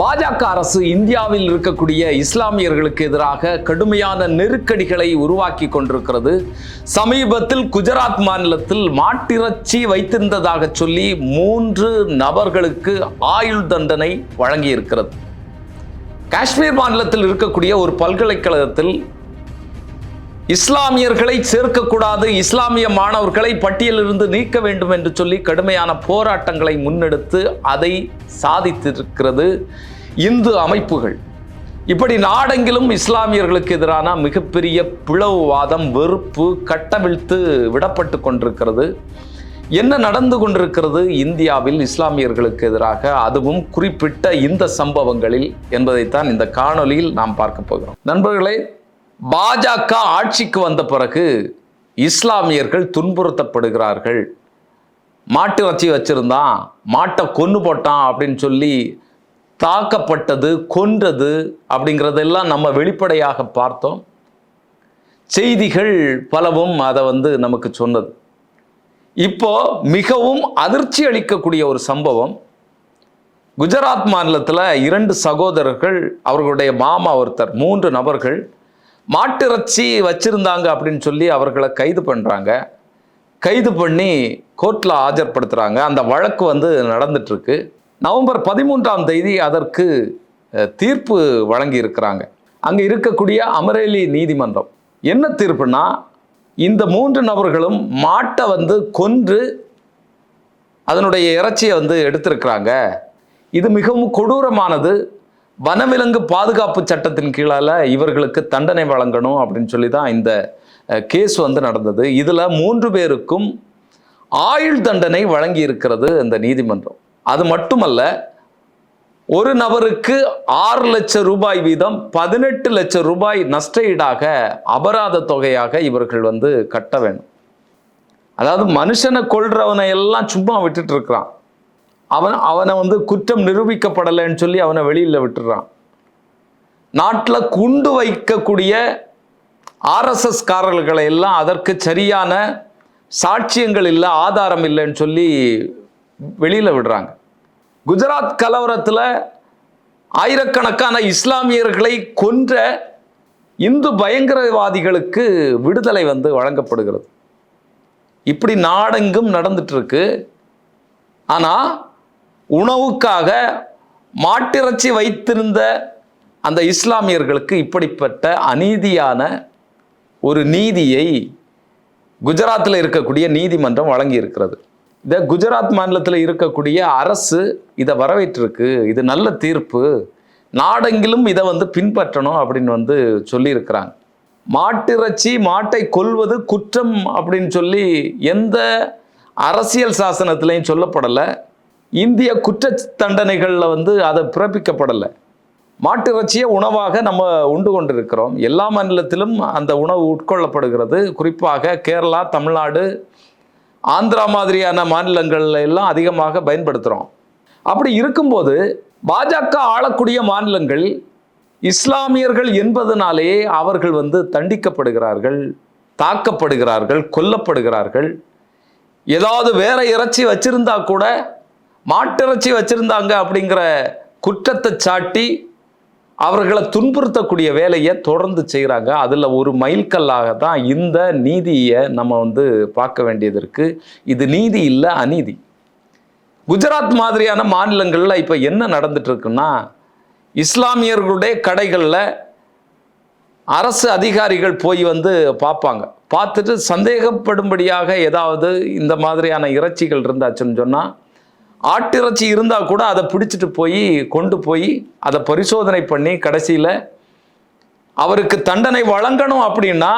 பாஜக அரசு இந்தியாவில் இருக்கக்கூடிய இஸ்லாமியர்களுக்கு எதிராக கடுமையான நெருக்கடிகளை உருவாக்கி கொண்டிருக்கிறது. சமீபத்தில் குஜராத் மாநிலத்தில் மாட்டிறைச்சி வைத்திருந்ததாக சொல்லி மூன்று நபர்களுக்கு ஆயுள் தண்டனை வழங்கியிருக்கிறது. காஷ்மீர் மாநிலத்தில் இருக்கக்கூடிய ஒரு பல்கலைக்கழகத்தில் இஸ்லாமியர்களை சேர்க்கக்கூடாது இஸ்லாமிய மாணவர்களை பட்டியலிருந்து நீக்க வேண்டும் என்று சொல்லி கடுமையான போராட்டங்களை முன்னெடுத்து அதை சாதித்திருக்கிறது இந்து அமைப்புகள். இப்படி நாடெங்கிலும் இஸ்லாமியர்களுக்கு எதிரான மிகப்பெரிய பிளவுவாதம் வெறுப்பு கட்டவிழ்த்து விடப்பட்டு கொண்டிருக்கிறது. என்ன நடந்து கொண்டிருக்கிறது? இந்தியாவில் இஸ்லாமியர்களுக்கு எதிராக அதுவும் குறிப்பிட்ட இந்த சம்பவங்களில் என்பதைத்தான் இந்த காணொலியில் நாம் பார்க்க போகிறோம். நண்பர்களே பாஜக ஆட்சிக்கு வந்த பிறகு இஸ்லாமியர்கள் துன்புறுத்தப்படுகிறார்கள். மாட்டு இறைச்சி வச்சிருந்தான் மாட்டை கொன்று போட்டான் அப்படின்னு சொல்லி தாக்கப்பட்டது கொன்றது அப்படிங்கிறதெல்லாம் நம்ம வெளிப்படையாக பார்த்தோம். செய்திகள் பலவும் அதை வந்து நமக்கு சொன்னது. இப்போ மிகவும் அதிர்ச்சி அளிக்கக்கூடிய ஒரு சம்பவம். குஜராத் மாநிலத்தில் இரண்டு சகோதரர்கள் அவர்களுடைய மாமா ஒருத்தர் மூன்று நபர்கள் மாட்டிறைச்சி வச்சிருந்தாங்க அப்படின்னு சொல்லி அவர்களை கைது பண்ணுறாங்க கைது பண்ணி கோர்ட்டில் ஆஜர்படுத்துகிறாங்க அந்த வழக்கு வந்து நடந்துட்டுருக்கு. நவம்பர் பதிமூன்றாம் தேதி அதற்கு தீர்ப்பு வழங்கி இருக்கிறாங்க அங்கே இருக்கக்கூடிய அமரேலி நீதிமன்றம் என்ன தீர்ப்புனா இந்த மூன்று நபர்களும் மாட்டை வந்து கொன்று அதனுடைய இறைச்சியை வந்து எடுத்திருக்கிறாங்க. இது மிகவும் கொடூரமானது. வனவிலங்கு பாதுகாப்பு சட்டத்தின் கீழால இவர்களுக்கு தண்டனை வழங்கணும் அப்படின்னு சொல்லி தான் இந்த கேஸ் வந்து நடந்தது. இதில் மூன்று பேருக்கும் ஆயுள் தண்டனை வழங்கி இருக்கிறது இந்த நீதிமன்றம். அது மட்டுமல்ல ஒரு நபருக்கு ஆறு லட்சம் ரூபாய் வீதம் பதினெட்டு லட்சம் ரூபாய் நஷ்ட ஈடாக அபராத தொகையாக இவர்கள் வந்து கட்ட வேணும் அதாவது மனுஷனை கொள்றவனை எல்லாம் சும்மா விட்டுட்டு இருக்கிறான். அவன் அவனை வந்து குற்றம் நிரூபிக்கப்படலைன்னு சொல்லி அவனை வெளியில் விட்டுறான். நாட்டில் குண்டு வைக்கக்கூடிய ஆர்எஸ்எஸ்காரர்களை எல்லாம் அதற்கு சரியான சாட்சியங்கள் இல்லை ஆதாரம் இல்லைன்னு சொல்லி வெளியில் விடுறாங்க. குஜராத் கலவரத்தில் ஆயிரக்கணக்கான இஸ்லாமியர்களை கொன்ற இந்து பயங்கரவாதிகளுக்கு விடுதலை வந்து வழங்கப்படுகிறது. இப்படி நாடெங்கும் நடந்துட்டு இருக்கு. ஆனால் உணவுக்காக மாட்டிறைச்சி வைத்திருந்த அந்த இஸ்லாமியர்களுக்கு இப்படிப்பட்ட அநீதியான ஒரு நீதியை குஜராத்தில் இருக்கக்கூடிய நீதிமன்றம் வழங்கி இருக்கிறது இந்த குஜராத் மாநிலத்தில் இருக்கக்கூடிய அரசு இதை வரவேற்றிருக்கு. இது நல்ல தீர்ப்பு. நாடெங்கிலும் இதை வந்து பின்பற்றணும் அப்படின்னு வந்து சொல்லியிருக்கிறாங்க. மாட்டிறைச்சி மாட்டை கொல்வது குற்றம் அப்படின்னு சொல்லி எந்த அரசியல் சாசனத்திலையும் சொல்லப்படலை. இந்திய குற்ற தண்டனைகளில் வந்து அதை பிறப்பிக்கப்படலை. மாட்டிறைச்சியை உணவாக நம்ம உண்டு கொண்டிருக்கிறோம். எல்லா மாநிலத்திலும் அந்த உணவு உட்கொள்ளப்படுகிறது. குறிப்பாக கேரளா தமிழ்நாடு ஆந்திரா மாதிரியான மாநிலங்கள்ல எல்லாம் அதிகமாக பயன்படுத்துகிறோம் அப்படி இருக்கும்போது பாஜக ஆளக்கூடிய மாநிலங்கள் இஸ்லாமியர்கள் என்பதனாலேயே அவர்கள் வந்து தண்டிக்கப்படுகிறார்கள் தாக்கப்படுகிறார்கள் கொல்லப்படுகிறார்கள். ஏதாவது வேற இறைச்சி வச்சிருந்தா கூட மாட்டிறைச்சி வச்சிருந்தாங்க அப்படிங்கிற குற்றத்தை சாட்டி அவர்களை துன்புறுத்தக்கூடிய வேலையை தொடர்ந்து செய்கிறாங்க அதில் ஒரு மைல்கல்லாக தான் இந்த நீதியை நம்ம வந்து பார்க்க வேண்டியது இருக்குது இது நீதி இல்லை அநீதி. குஜராத் மாதிரியான மாநிலங்களில் இப்போ என்ன நடந்துட்டுருக்குன்னா இஸ்லாமியர்களுடைய கடைகளில் அரசு அதிகாரிகள் போய் வந்து பார்ப்பாங்க. பார்த்துட்டு சந்தேகப்படும்படியாக ஏதாவது இந்த மாதிரியான இறைச்சிகள் இருந்தாச்சுன்னு சொன்னால் ஆட்டிறைச்சி இருந்தால் கூட அதை பிடிச்சிட்டு போய் கொண்டு போய் அதை பரிசோதனை பண்ணி கடைசியில் அவருக்கு தண்டனை வழங்கணும் அப்படின்னா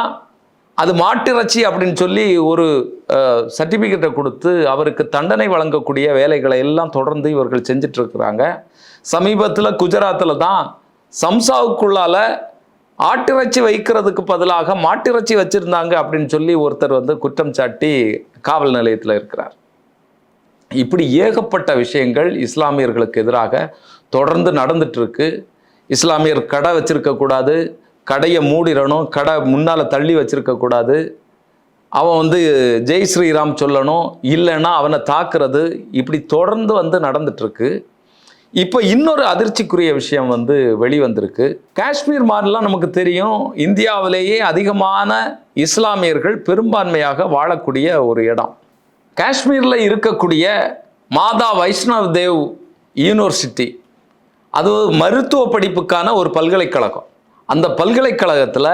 அது மாட்டிறைச்சி அப்படின்னு சொல்லி ஒரு சர்டிஃபிகேட்டை கொடுத்து அவருக்கு தண்டனை வழங்கக்கூடிய வேலைகளை எல்லாம் தொடர்ந்து இவர்கள் செஞ்சிட்ருக்கிறாங்க சமீபத்தில் குஜராத்தில் தான் சம்சாவுக்குள்ளால ஆட்டிறைச்சி வைக்கிறதுக்கு பதிலாக மாட்டிறைச்சி வச்சுருந்தாங்க அப்படின்னு சொல்லி ஒருத்தர் வந்து குற்றம் சாட்டி காவல் நிலையத்தில் இருக்கிறார். இப்படி ஏகப்பட்ட விஷயங்கள் இஸ்லாமியர்களுக்கு எதிராக தொடர்ந்து நடந்துட்டுருக்கு. இஸ்லாமியர் கடை வச்சுருக்கக்கூடாது கடையை மூடிடணும் கடை முன்னால் தள்ளி வச்சுருக்கக்கூடாது அவன் வந்து ஜெய் ஸ்ரீராம் சொல்லணும் இல்லைன்னா அவனை தாக்குறது இப்படி தொடர்ந்து வந்து நடந்துட்டுருக்கு. இப்போ இன்னொரு அதிர்ச்சிக்குரிய விஷயம் வந்து வெளிவந்திருக்கு. காஷ்மீர் மாதிரிலாம் நமக்கு தெரியும் இந்தியாவிலேயே அதிகமான இஸ்லாமியர்கள் பெரும்பான்மையாக வாழக்கூடிய ஒரு இடம். காஷ்மீரில் இருக்கக்கூடிய மாதா வைஷ்ணவ் தேவ் யூனிவர்சிட்டி. அது மருத்துவ படிப்புக்கான ஒரு பல்கலைக்கழகம். அந்த பல்கலைக்கழகத்தில்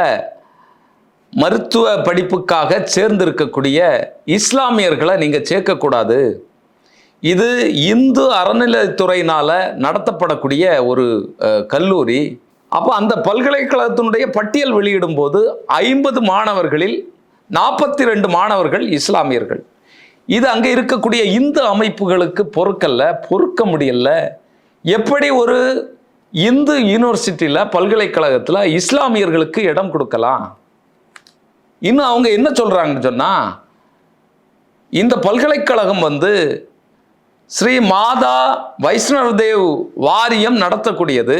மருத்துவ படிப்புக்காக சேர்ந்திருக்கக்கூடிய இஸ்லாமியர்களை நீங்கள் சேர்க்கக்கூடாது. இது இந்து அறநிலைத்துறையினால் நடத்தப்படக்கூடிய ஒரு கல்லூரி. அப்போ அந்த பல்கலைக்கழகத்தினுடைய பட்டியல் வெளியிடும் போது ஐம்பது மாணவர்களில் நாற்பத்தி ரெண்டு மாணவர்கள் இஸ்லாமியர்கள். இது அங்கே இருக்கக்கூடிய இந்து அமைப்புகளுக்கு பொறுக்கல்ல பொறுக்க முடியல எப்படி ஒரு இந்து யூனிவர்சிட்டியில் பல்கலைக்கழகத்தில் இஸ்லாமியர்களுக்கு இடம் கொடுக்கலாம்? இன்னும் அவங்க என்ன சொல்கிறாங்கன்னு சொன்னால் இந்த பல்கலைக்கழகம் வந்து ஸ்ரீ மாதா வைஷ்ணவதேவ் வாரியம் நடத்தக்கூடியது.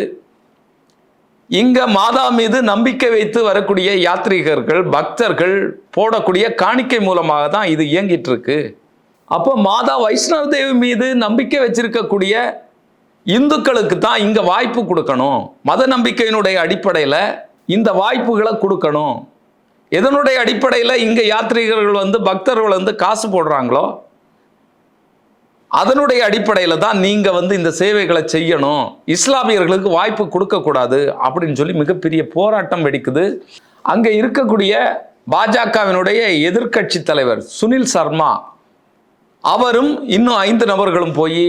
இங்கே மாதா மீது நம்பிக்கை வைத்து வரக்கூடிய யாத்ரீகர்கள் பக்தர்கள் போடக்கூடிய காணிக்கை மூலமாக தான் இது இயங்கிட்டு இருக்கு. அப்போ மாதா வைஷ்ணவ தேவி மீது நம்பிக்கை வச்சிருக்கக்கூடிய இந்துக்களுக்கு தான் இங்கே வாய்ப்பு கொடுக்கணும். மத நம்பிக்கையினுடைய அடிப்படையில் இந்த வாய்ப்புகளை கொடுக்கணும். எதனுடைய அடிப்படையில் இங்கே யாத்ரீகர்கள் வந்து பக்தர்கள் வந்து காசு போடுறாங்களோ அதனுடைய அடிப்படையில் தான் நீங்கள் வந்து இந்த சேவைகளை செய்யணும். இஸ்லாமியர்களுக்கு வாய்ப்பு கொடுக்கக்கூடாது அப்படின்னு சொல்லி மிகப்பெரிய போராட்டம் வெடிக்குது. அங்கே இருக்கக்கூடிய பாஜகவினுடைய எதிர்க்கட்சி தலைவர் சுனில் சர்மா அவரும் இன்னும் ஐந்து நபர்களும் போய்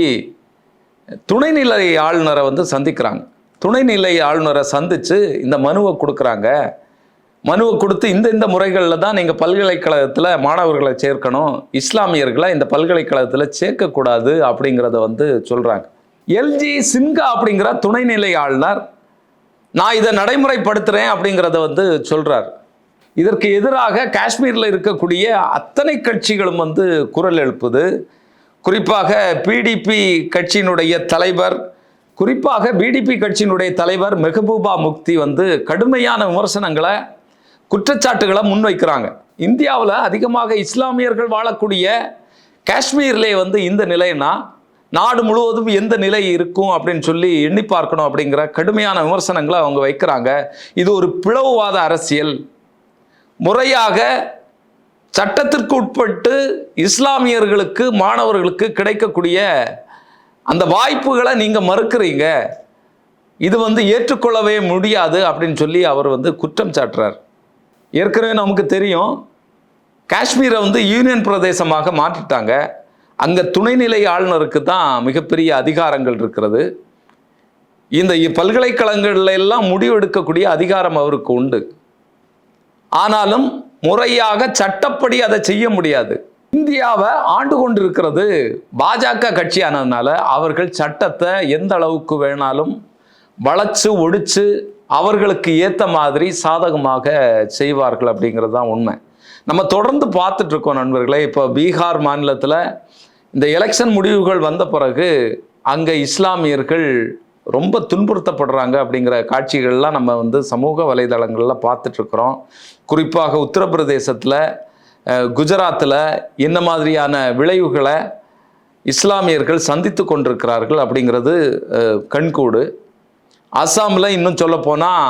துணைநிலை ஆளுநரை வந்து சந்திக்கிறாங்க. துணைநிலை ஆளுநரை சந்தித்து இந்த மனுவை கொடுக்குறாங்க. மனுவை கொடுத்து இந்த இந்த முறைகளில் தான் நீங்கள் பல்கலைக்கழகத்தில் மாணவர்களை சேர்க்கணும் இஸ்லாமியர்களை இந்த பல்கலைக்கழகத்தில் சேர்க்கக்கூடாது அப்படிங்கிறத வந்து சொல்கிறாங்க எல்ஜி சின்கா அப்படிங்கிற துணைநிலை ஆளுநர் நான் இதை நடைமுறைப்படுத்துகிறேன் அப்படிங்கிறத வந்து சொல்கிறார் இதற்கு எதிராக காஷ்மீரில் இருக்கக்கூடிய அத்தனை கட்சிகளும் வந்து குரல் எழுப்புது. குறிப்பாக பிடிபி கட்சியினுடைய தலைவர் குறிப்பாக பிடிபி கட்சியினுடைய தலைவர் மெஹபூபா முக்தி வந்து கடுமையான விமர்சனங்களை குற்றச்சாட்டுகளை முன்வைக்கிறாங்க. இந்தியாவில் அதிகமாக இஸ்லாமியர்கள் வாழக்கூடிய காஷ்மீர்லே வந்து இந்த நிலைனா நாடு முழுவதும் எந்த நிலை இருக்கும் அப்படின்னு சொல்லி எண்ணி பார்க்கணும் அப்படிங்கிற கடுமையான விமர்சனங்களை அவங்க வைக்கிறாங்க. இது ஒரு பிளவுவாத அரசியல். முறையாக சட்டத்திற்கு உட்பட்டு இஸ்லாமியர்களுக்கு மாணவர்களுக்கு கிடைக்கக்கூடிய அந்த வாய்ப்புகளை நீங்கள் மறுக்கிறீங்க. இது வந்து ஏற்றுக்கொள்ளவே முடியாது அப்படின்னு சொல்லி அவர் வந்து குற்றம் சாட்டுறார். ஏற்கனவே நமக்கு தெரியும் காஷ்மீரை வந்து யூனியன் பிரதேசமாக மாற்றிட்டாங்க. அங்கே துணைநிலை ஆளுநருக்கு தான் மிகப்பெரிய அதிகாரங்கள் இருக்கிறது. இந்த பல்கலைக்கழகங்கள்ல எல்லாம் முடிவெடுக்கக்கூடிய அதிகாரம் அவருக்கு உண்டு. ஆனாலும் முறையாக சட்டப்படி அதை செய்ய முடியாது. இந்தியாவை ஆண்டு கொண்டிருக்கிறது பாஜக கட்சியானதுனால அவர்கள் சட்டத்தை எந்த அளவுக்கு வேணாலும் வளைச்சு ஒடிச்சு அவர்களுக்கு ஏற்ற மாதிரி சாதகமாக செய்வார்கள் அப்படிங்கிறது தான் உண்மை. நம்ம தொடர்ந்து பார்த்துட்டு இருக்கோம் நண்பர்களே இப்போ பீகார் மாநிலத்தில் இந்த எலெக்ஷன் முடிவுகள் வந்த பிறகு அங்கே இஸ்லாமியர்கள் ரொம்ப துன்புறுத்தப்படுறாங்க அப்படிங்கிற காட்சிகள்லாம் நம்ம வந்து சமூக வலைதளங்களில் பார்த்துட்ருக்குறோம் குறிப்பாக உத்தரப்பிரதேசத்தில் குஜராத்தில் என்ன மாதிரியான விளைவுகளை இஸ்லாமியர்கள் சந்தித்து கொண்டிருக்கிறார்கள் அப்படிங்கிறது கண்கூடு. அஸ்ஸாமில் இன்னும் சொல்லப்போனால்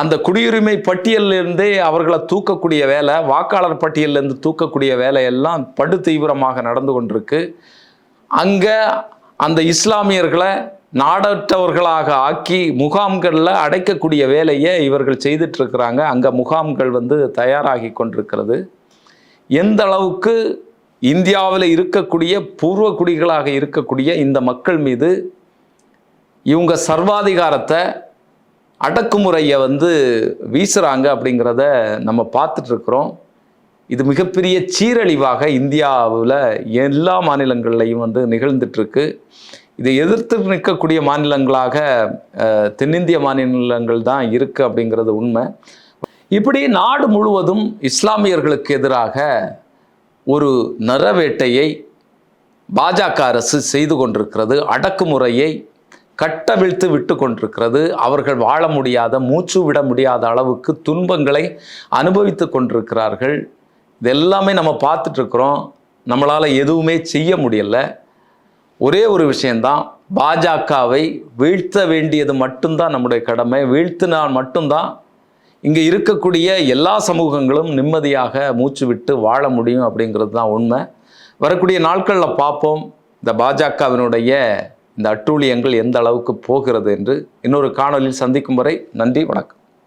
அந்த குடியுரிமை பட்டியலிருந்தே அவர்களை தூக்கக்கூடிய வேலை வாக்காளர் பட்டியலிருந்து தூக்கக்கூடிய வேலையெல்லாம் படு தீவிரமாக நடந்து கொண்டிருக்கு. அங்கே அந்த இஸ்லாமியர்களை நாடற்றவர்களாக ஆக்கி முகாம்களில் அடைக்கக்கூடிய வேலையை இவர்கள் செய்துட்ருக்கிறாங்க அங்கே முகாம்கள் வந்து தயாராகி கொண்டிருக்கிறது. எந்த அளவுக்கு இந்தியாவில் இருக்கக்கூடிய பூர்வ குடிகளாக இருக்கக்கூடிய இந்த மக்கள் மீது இவங்க சர்வாதிகாரத்தை அடக்குமுறையை வந்து வீசுகிறாங்க அப்படிங்கிறத நம்ம பார்த்துட்ருக்குறோம் இது மிகப்பெரிய சீரழிவாக இந்தியாவில் எல்லா மாநிலங்கள்லையும் வந்து நிகழ்ந்துட்டுருக்கு. இதை எதிர்த்து நிற்கக்கூடிய மாநிலங்களாக தென்னிந்திய மாநிலங்கள் தான் இருக்குது அப்படிங்கிறது உண்மை. இப்படி நாடு முழுவதும் இஸ்லாமியர்களுக்கு எதிராக ஒரு நரவேட்டையை பாஜக அரசு செய்து கொண்டிருக்கிறது அடக்குமுறையை கட்டவிழ்த்து விட்டு கொண்டிருக்கிறது. அவர்கள் வாழ முடியாத மூச்சு விட முடியாத அளவுக்கு துன்பங்களை அனுபவித்து கொண்டிருக்கிறார்கள். இதெல்லாமே நம்ம பார்த்துட்ருக்குறோம் நம்மளால் எதுவுமே செய்ய முடியல. ஒரே ஒரு விஷயந்தான் பாஜகவை வீழ்த்த வேண்டியது மட்டும்தான் நம்முடைய கடமை. வீழ்த்தினால் மட்டும்தான் இங்கே இருக்கக்கூடிய எல்லா சமூகங்களும் நிம்மதியாக மூச்சு விட்டு வாழ முடியும் அப்படிங்கிறது தான் உண்மை. வரக்கூடிய நாட்களில் பார்ப்போம் இந்த பாஜகவினுடைய இந்த அட்டூழியங்கள் எந்த அளவுக்கு போகிறது என்று. இன்னொரு காணொலியில் சந்திக்கும் வரை நன்றி வணக்கம்.